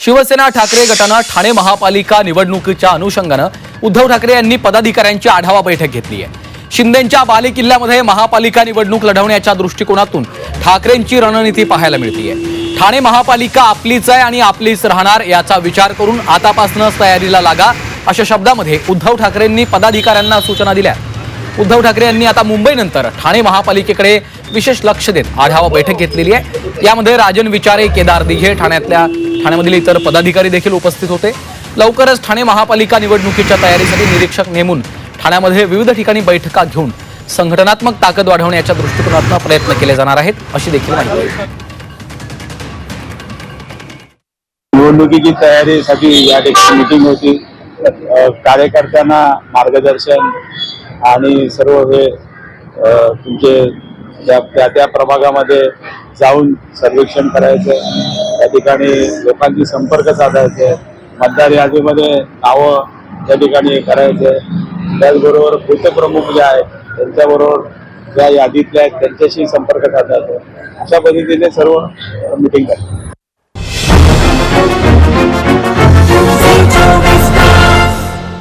शिवसेना ठाकरे गटानं ठाणे महापालिका निवडणुकीच्या अनुषंगानं उद्धव ठाकरे यांनी पदाधिकाऱ्यांची आढावा बैठक घेतली आहे. शिंदेच्या बालेकिल्ल्यामध्ये महापालिका निवडणूक लढवण्याच्या दृष्टिकोनातून ठाकरेंची रणनीती पाहायला मिळतीये. ठाणे महापालिका आपलीच आहे आणि आपलीच राहणार याचा विचार करून आतापासूनच तयारीला लागा अशा शब्दामध्ये उद्धव ठाकरेंनी पदाधिकाऱ्यांना सूचना दिल्या. उद्धव ठाकरे यांनी आता मुंबईनंतर ठाणे महापालिकेकडे विशेष लक्ष देत आढावा बैठक घेतलेली आहे. यामध्ये राजन विचारे केदार दिघे ठाण्यातल्या ठाण्यामधील इतर पदाधिकारी देखील उपस्थित होते. लवकरच ठाणे महापालिका निवडणुकीच्या तयारीसाठी निरीक्षक नेमून ठाण्यामध्ये विविध ठिकाणी बैठका घेऊन संघटनात्मक ताकद वाढवण्याच्या दृष्टिकोनातून प्रयत्न केले जाणार आहेत अशी देखील माहिती निवडणुकीची तयारीसाठी या ठिकाणी मिटिंग होती. कार्यकर्त्यांना मार्गदर्शन आणि सर्व हे तुमचे त्या त्या त्या प्रभागामध्ये जाऊन सर्वेक्षण करायचं. त्या ठिकाणी लोकांशी संपर्क साधायचे मतदार यादीमध्ये नावं त्या ठिकाणी करायचे त्याचबरोबर बूथ जे आहेत त्यांच्याबरोबर ज्या यादीतल्या आहेत त्यांच्याशी संपर्क साधायचा अशा पद्धतीने सर्व मिटिंग करतात